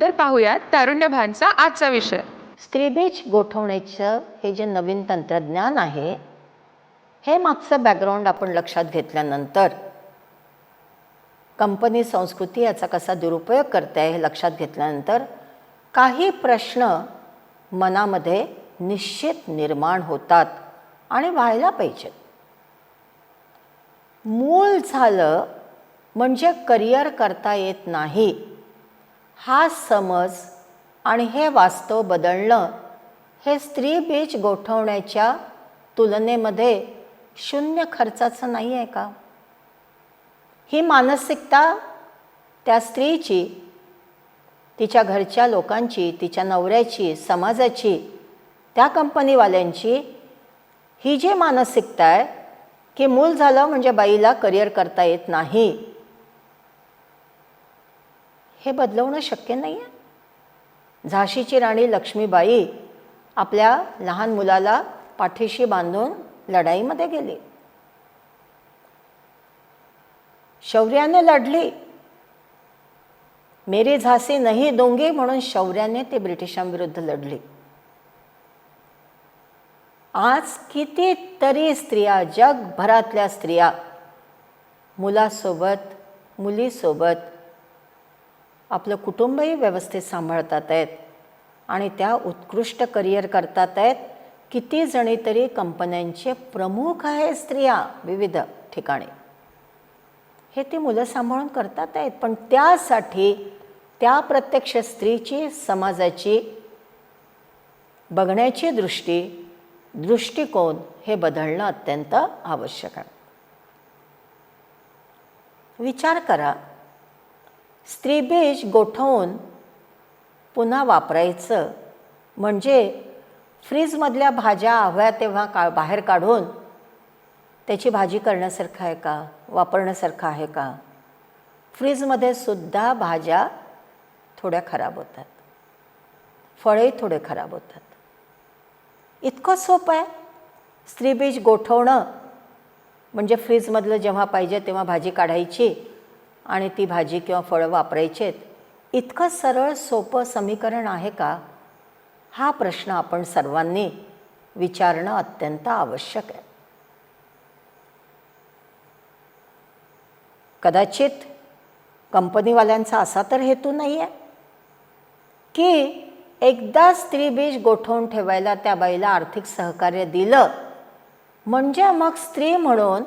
तर पाहूयात तारुण्यभानचा आजचा विषय. स्त्रीबीज गोठवण्याचं हे जे नवीन तंत्रज्ञान आहे हे मागचं बॅकग्राऊंड आपण लक्षात घेतल्यानंतर कंपनी संस्कृती याचा कसा दुरुपयोग करते हे लक्षात घेतल्यानंतर काही प्रश्न मनामध्ये निश्चित निर्माण होतात आणि व्हायला पाहिजेत. मूल झालं म्हणजे करिअर करता येत नाही हा समज आणि हे वास्तव बदलणं हे स्त्री बीज गोठवण्याच्या तुलनेमध्ये शून्य खर्चाचं नाही आहे का? ही मानसिकता त्या स्त्रीची तिच्या घरच्या लोकांची तिच्या नवऱ्याची समाजाची त्या कंपनीवाल्यांची ही जी मानसिकता आहे की मूल झालं म्हणजे बाईला करिअर करता येत नाही. हे बदलवणं शक्य नाही आहे झाशीची राणी लक्ष्मीबाई आपल्या लहान मुलाला पाठीशी बांधून लढाईमध्ये गेली. शौर्याने लढली. मेरी झाशी नाही दोंगी म्हणून शौर्याने ते ब्रिटिशांविरुद्ध लढली. आज कितीतरी स्त्रिया जगभरातल्या स्त्रिया मुलासोबत मुलीसोबत आपलं कुटुंबही व्यवस्थित सांभाळतात आहेत. आणि त्या उत्कृष्ट करिअर करतात आहेत. किती जणी तरी कंपन्यांचे प्रमुख आहे स्त्रिया विविध ठिकाणी. हे ती मुलं सांभाळून करतात आहेत. पण त्यासाठी त्या प्रत्यक्ष स्त्रीची समाजाची बघण्याची दृष्टी दृष्टिकोन हे बदलणं अत्यंत आवश्यक आहे. विचार करा स्त्रीबीज गोठवून पुन्हा वापरायचं. म्हणजे फ्रीजमधल्या भाज्या हव्या तेव्हा का बाहेर काढून त्याची भाजी करण्यासारखं आहे का? वापरण्यासारखं आहे का? फ्रीजमध्ये सुद्धा भाज्या थोड्या खराब होतात. फळे थोडे खराब होतात. इतकं सोपं आहे. स्त्रीबीज गोठवणं. म्हणजे फ्रीजमधलं जेव्हा पाहिजे तेव्हा भाजी काढायची. आणि ती भाजी किंवा फळं वापरायचेत इतकं सरळ सोपं समीकरण आहे का? हा प्रश्न आपण सर्वांनी विचारणं अत्यंत आवश्यक आहे. कदाचित कंपनीवाल्यांचा असा तर हेतू नाही आहे की एकदा स्त्रीबीज गोठवून ठेवायला त्या बाईला आर्थिक सहकार्य दिलं म्हणजे मग स्त्री म्हणून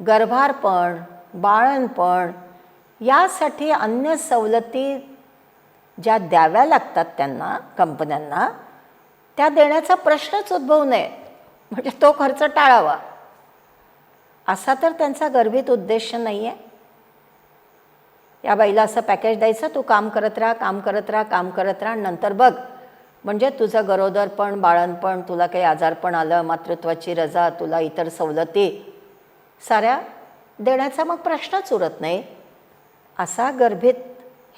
गर्भारपण बाळणपण यासाठी अन्य सवलती ज्या द्याव्या लागतात त्यांना कंपन्यांना त्या देण्याचा प्रश्नच उद्भवू नये. म्हणजे तो खर्च टाळावा. असा तर त्यांचा गर्भित उद्देश नाही आहे या बाईला असं पॅकेज द्यायचं तू काम करत राहा काम करत राहा काम करत राहा नंतर बघ. म्हणजे तुझं गरोदरपण बाळणपण तुला काही आजारपण आलं मातृत्वाची रजा तुला इतर सवलती साऱ्या देण्याचा मग प्रश्नच उरत नाही. असा गर्भित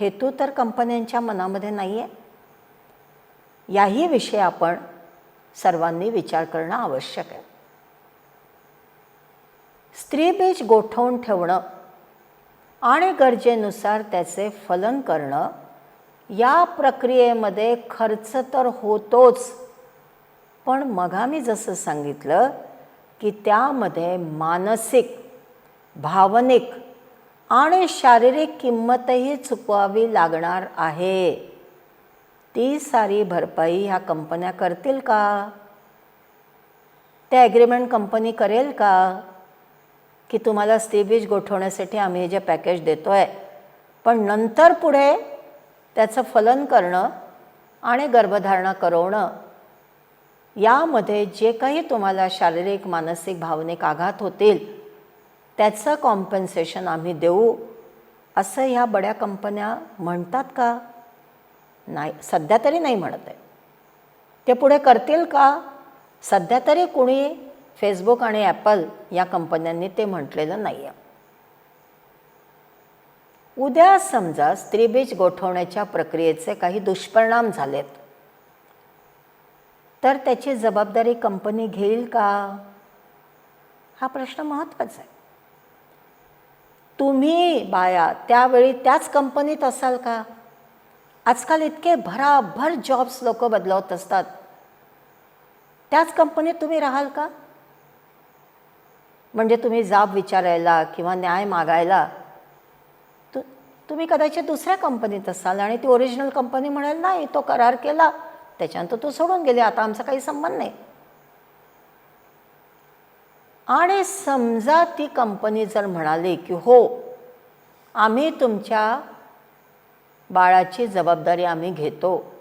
हेतू तर कंपन्यांच्या मनामध्ये नाही आहे याही विषयी आपण सर्वांनी विचार करणं आवश्यक आहे. स्त्रीबीज गोठवून ठेवणं आणि गरजेनुसार त्याचे फलन करणं या प्रक्रियेमध्ये खर्च तर होतोच. पण मग मी जसं सांगितलं की त्यामध्ये मानसिक भावनिक आणि शारीरिक किंमतही चुकवावी लागणार आहे. ती सारी भरपाई ह्या कंपन्या करतील का? त्या ॲग्रीमेंट कंपनी करेल का? की तुम्हाला स्त्रीबीज गोठवण्यासाठी आम्ही हे जे पॅकेज देतो आहे पण नंतर पुढे त्याचं फलन करणं आणि गर्भधारणा करवणं यामध्ये जे काही तुम्हाला शारीरिक मानसिक भावनिक आघात होतील त्याचं कॉम्पन्सेशन आम्ही देऊ. असं ह्या बड्या कंपन्या म्हणतात का? नाही सध्या तरी नाही म्हणत आहे. ते पुढे करतील का? सध्या तरी कुणी फेसबुक आणि ॲपल या कंपन्यांनी ते म्हटलेलं नाही आहे उद्या समजा स्त्रीबीज गोठवण्याच्या प्रक्रियेचे काही दुष्परिणाम झालेत. तर त्याची जबाबदारी कंपनी घेईल का? हा प्रश्न महत्त्वाचा आहे. तुम्ही बाया त्यावेळी त्याच कंपनीत असाल का? आजकाल इतके भराभर जॉब्स लोक बदलवत असतात. त्याच कंपनीत तुम्ही राहाल का? म्हणजे तुम्ही जाब विचारायला किंवा न्याय मागायला तु तुम्ही कदाचित दुसऱ्या कंपनीत असाल आणि ती ओरिजिनल कंपनी म्हणाल नाही तो करार केला. त्याच्यानंतर तो सोडून गेले. आता आमचा काही संबंध नाही. आणि समजा ती कंपनी जर म्हणाली की हो आम्ही तुमच्या बाळाची जबाबदारी आम्ही घेतो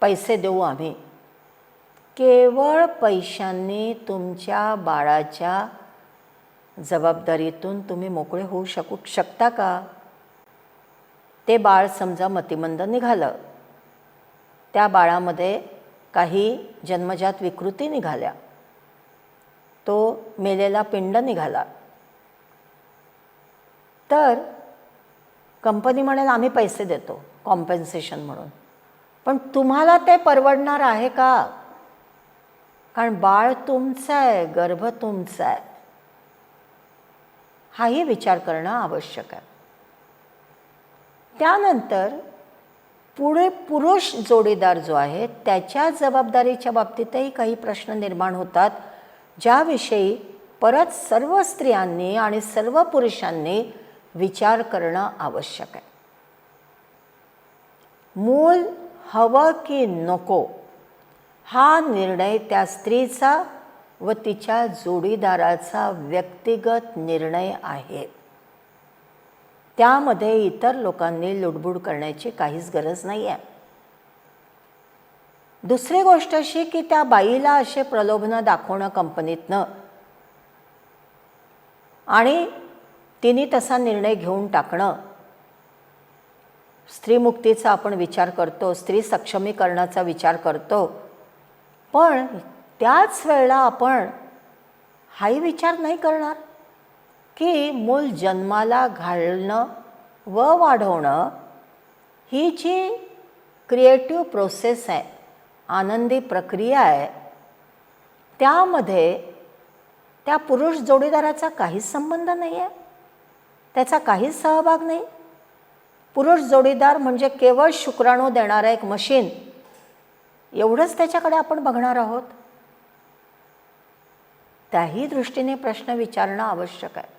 पैसे देऊ आम्ही. केवळ पैशांनी तुमच्या बाळाच्या जबाबदारीतून तुम्ही मोकळे होऊ शकू शकता का? ते बाळ समजा मतिमंद निघालं. त्या बाळामध्ये काही जन्मजात विकृती निघाल्या. तो मेलेला पिंड निघाला. तर कंपनी म्हणेल आम्ही पैसे देतो कॉम्पेन्सेशन म्हणून. पण तुम्हाला ते परवडणार आहे का? कारण बाळ तुमचं आहे गर्भ तुमचा आहे. हाही विचार करणं आवश्यक आहे. त्यानंतर पुढे पुरुष जोडीदार जो आहे त्याच्या जबाबदारीच्या बाबतीतही काही प्रश्न निर्माण होतात. ज्याविषयी परत सर्व स्त्रियांनी आणि सर्व पुरुषांनी विचार करणं आवश्यक आहे. मूल हवं की नको हा निर्णय त्या स्त्रीचा व तिच्या जोडीदाराचा व्यक्तिगत निर्णय आहे. त्यामध्ये इतर लोकांनी लुडबुड करण्याची काहीच गरज नाही आहे दुसरी गोष्ट अशी की त्या बाईला असे प्रलोभनं दाखवणं कंपनीतनं. आणि तिने तसा निर्णय घेऊन टाकणं. स्त्रीमुक्तीचा आपण विचार करतो स्त्री सक्षमीकरणाचा विचार करतो. पण त्याच वेळेला आपण हाही विचार नाही करणार की मूल जन्माला घालणं व वाढवणं ही जी क्रिएटिव्ह प्रोसेस आहे आनंदी प्रक्रिया आहे. त्यामध्ये त्या पुरुष जोडीदाराचा काहीच संबंध नाही आहे त्याचा काहीच सहभाग नाही. पुरुष जोडीदार म्हणजे केवळ शुक्राणू देणारं एक मशीन एवढंच त्याच्याकडे आपण बघणार आहोत. त्याही दृष्टीने प्रश्न विचारणं आवश्यक आहे.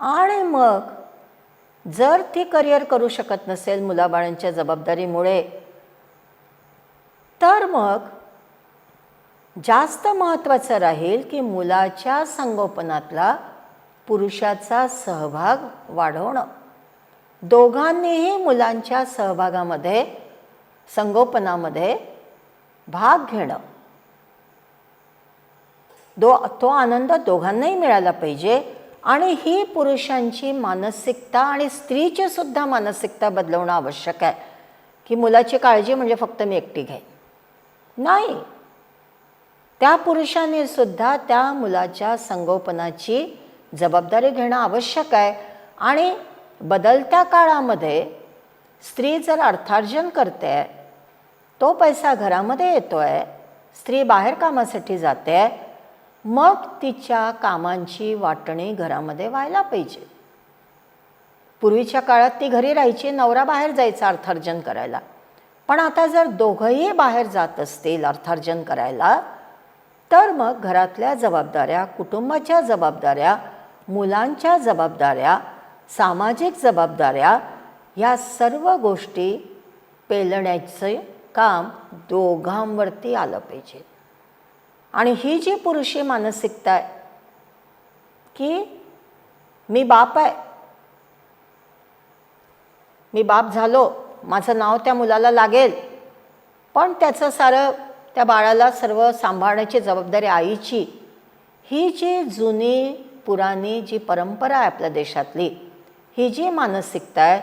आणि मग जर ती करिअर करू शकत नसेल मुलाबाळांच्या जबाबदारीमुळे तर मग जास्त महत्त्वाचं राहील की मुलाच्या संगोपनातला पुरुषाचा सहभाग वाढवणं. दोघांनीही मुलांच्या सहभागामध्ये संगोपनामध्ये भाग घेणं. दो तो आनंद दोघांनाही मिळाला पाहिजे आणि ही पुरुषांची मानसिकता आणि स्त्रीची सुद्धा मानसिकता बदलवणं आवश्यक आहे. की मुलाची काळजी म्हणजे फक्त मी एकटी घेईन. नाही. त्या पुरुषाने सुद्धा त्या मुलाच्या संगोपनाची जबाबदारी घेणं आवश्यक आहे. आणि बदलत्या काळामध्ये स्त्री जर अर्थार्जन करते तो पैसा घरामध्ये येतो आहे स्त्री बाहेर कामासाठी जाते मग तिच्या कामांची वाटणी घरामध्ये व्हायला पाहिजे. पूर्वीच्या काळात ती घरी राहायची नवरा बाहेर जायचा अर्थार्जन करायला. पण आता जर दोघंही बाहेर जात असतील अर्थार्जन करायला तर मग घरातल्या जबाबदाऱ्या कुटुंबाच्या जबाबदाऱ्या मुलांच्या जबाबदाऱ्या सामाजिक जबाबदाऱ्या ह्या सर्व गोष्टी पेलण्याचे काम दोघांवरती आलं पाहिजे. आणि ही जी पुरुषी मानसिकता आहे की मी बाप आहे मी बाप झालो माझं नाव त्या मुलाला लागेल. पण त्याचं सारं त्या बाळाला सर्व सांभाळण्याची जबाबदारी आईची. ही जी जुनी पुराणी जी परंपरा आहे आपल्या देशातली ही जी मानसिकता आहे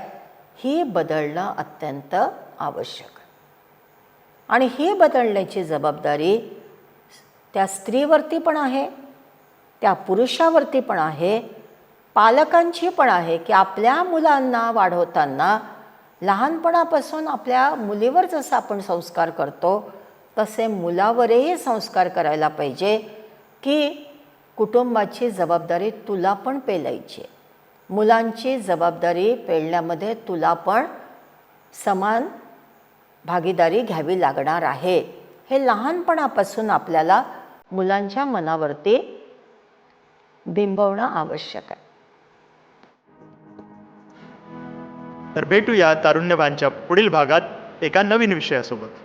ही बदलणं अत्यंत आवश्यक. आणि ही बदलण्याची जबाबदारी त्या स्त्रीवरती पण आहे त्या पुरुषावरती पण आहे पालकांची पण आहे की आपल्या मुलांना वाढवताना लहानपणापासून आपल्या मुलीवर जसं आपण संस्कार करतो तसे मुलावरही संस्कार करायला पाहिजे की कुटुंबाची जबाबदारी तुला पण पेलायची मुलांची जबाबदारी पेलण्यामध्ये तुला पण समान भागीदारी घ्यावी लागणार आहे. हे लहानपणापासून आपल्याला मुलांच्या मनावरती बिंबवणं आवश्यक आहे. तर भेटूया तारुण्यवानच्या पुढील भागात एका नवीन विषयासोबत.